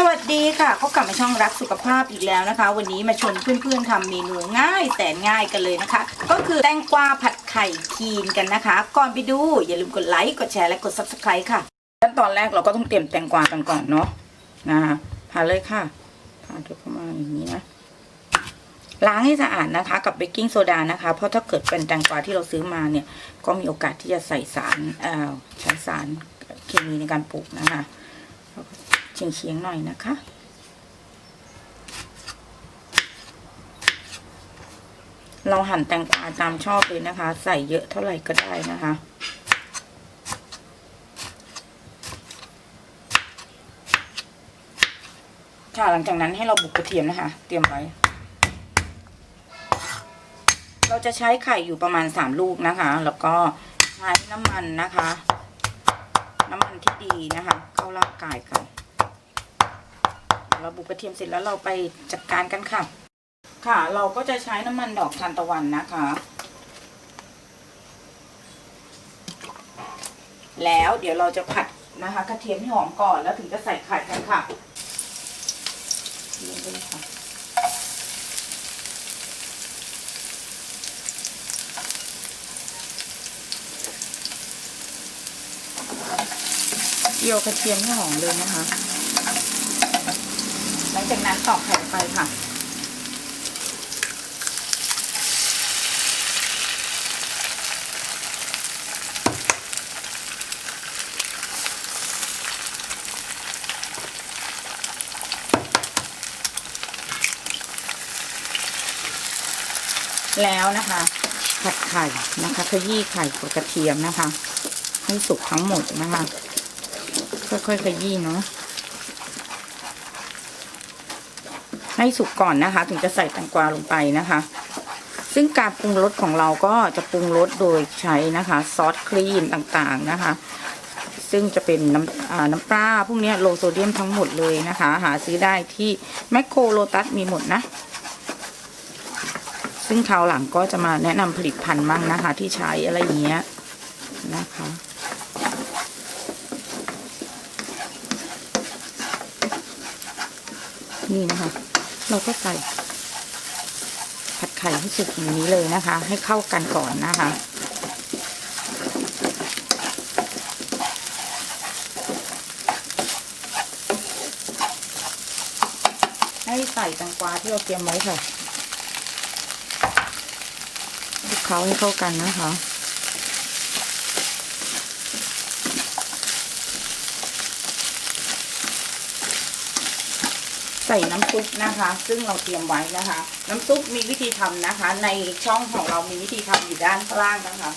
สวัสดีค่ะพบกับมาช่องรักสุขภาพอีกแล้วนะคะ วันนี้มาชวนเพื่อนๆทำเมนูง่ายแสนง่ายกันเลยนะคะ ก็คือแตงกวาผัดไข่คีนกันนะคะ ก่อนไปดู อย่าลืมกดไลค์กดแชร์และกด subscribe ค่ะขั้นตอนแรกเราก็ต้องเตรียมแตงกวากันก่อนเนาะนะคะผ่าเลยค่ะผ่าทุกประมาณอย่างนี้นะล้างให้สะอาดนะคะ กับเบกกิ้งโซดานะคะ เพราะถ้าเกิดเป็นแตงกวาที่เราซื้อมาเนี่ย ก็มีโอกาสที่จะใส่สารเอ่อใช้สารเคมีในการปลูกนะคะ เฉียงๆหน่อยนะคะ เราหั่นแตงกวาตามชอบเลยนะคะ ใส่เยอะเท่าไหร่ก็ได้นะคะค่ะหลังจากนั้นให้เราบุกกระเทียมนะคะ เตรียมไว้ เราจะใช้ไข่อยู่ประมาณสามลูกนะคะ แล้วก็ใช้น้ำมันนะคะ น้ำมันที่ดีนะคะ เข้าร่างกายกัน เราบุกกระเทียมเสร็จแล้วเราไปจัดการกันค่ะ ค่ะ เราก็จะใช้น้ำมันดอกทานตะวันนะคะ แล้วเดี๋ยวเราจะผัดนะคะ กระเทียมให้หอมก่อนแล้วถึงจะใส่ไข่กันค่ะลงไปเลยค่ะเจียวกระเทียมให้หอมเลยนะคะหลัง จากนั้นตอกไข่ไปค่ะ แล้วนะคะ ผัดไข่นะคะขยี้ไข่กับกระเทียมนะคะ ให้สุกทั้งหมดนะคะ ค่อยๆขยี้เนาะ ให้สุกก่อนนะคะ ถึงจะใส่แตงกวาลงไปนะคะ ซึ่งการปรุงรสของเราก็จะปรุงรสโดยใช้นะคะซอสครีมต่างๆนะคะ ซึ่งจะเป็นน้ำน้ำปลาพวกนี้โลโซเดียมทั้งหมดเลยนะคะ หาซื้อได้ที่แมคโครโลตัสมีหมดนะซึ่งคราวหลังก็จะมาแนะนำผลิตภัณฑ์มั่งนะคะ ที่ใช้อะไรอย่างเงี้ยนะคะ นี่นะคะ เราก็ใส่ผัดไข่ให้สุกอย่างนี้เลยนะคะ ให้เข้ากันก่อนนะคะ ให้ใส่แตงกวาที่เราเตรียมไว้ค่ะคลุกเคล้าให้เข้ากันนะคะ ใส่น้ำซุปนะคะ ซึ่งเราเตรียมไว้นะคะ น้ำซุปมีวิธีทำนะคะ ในช่องของเรามีวิธีทำอยู่ด้านล่างนะคะ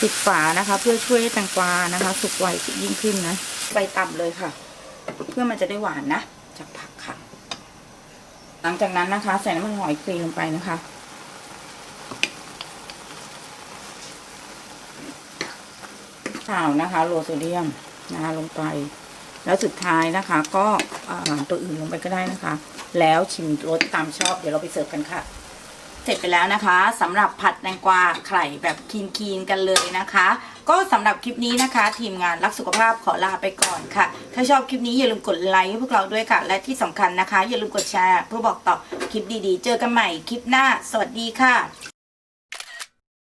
ปิดฝานะคะ เพื่อช่วยให้แตงกวานะคะ สุกไวยิ่งขึ้นนะใบต่ำเลยค่ะ เพื่อมันจะได้หวานนะจากผักค่ะ หลังจากนั้นนะคะ ใส่น้ำมันหอยครีมลงไปนะคะ ข่าวนะคะโลโซเดียมนะคะลงไป แล้วสุดท้ายนะคะ ก็ตัวอื่นลงไปก็ได้นะคะ แล้วชิมรสตามชอบเดี๋ยวเราไปเสิร์ฟกันค่ะเสร็จไปแล้วนะคะสำหรับผัดแตงกวาไข่แบบคีนๆกันเลยนะคะ ก็สำหรับคลิปนี้นะคะ ทีมงานรักสุขภาพขอลาไปก่อนค่ะ ถ้าชอบคลิปนี้อย่าลืมกดไลค์ให้พวกเราด้วยค่ะ และที่สำคัญนะคะ อย่าลืมกดแชร์เพื่อบอกต่อคลิปดีๆ เจอกันใหม่คลิปหน้า สวัสดีค่ะ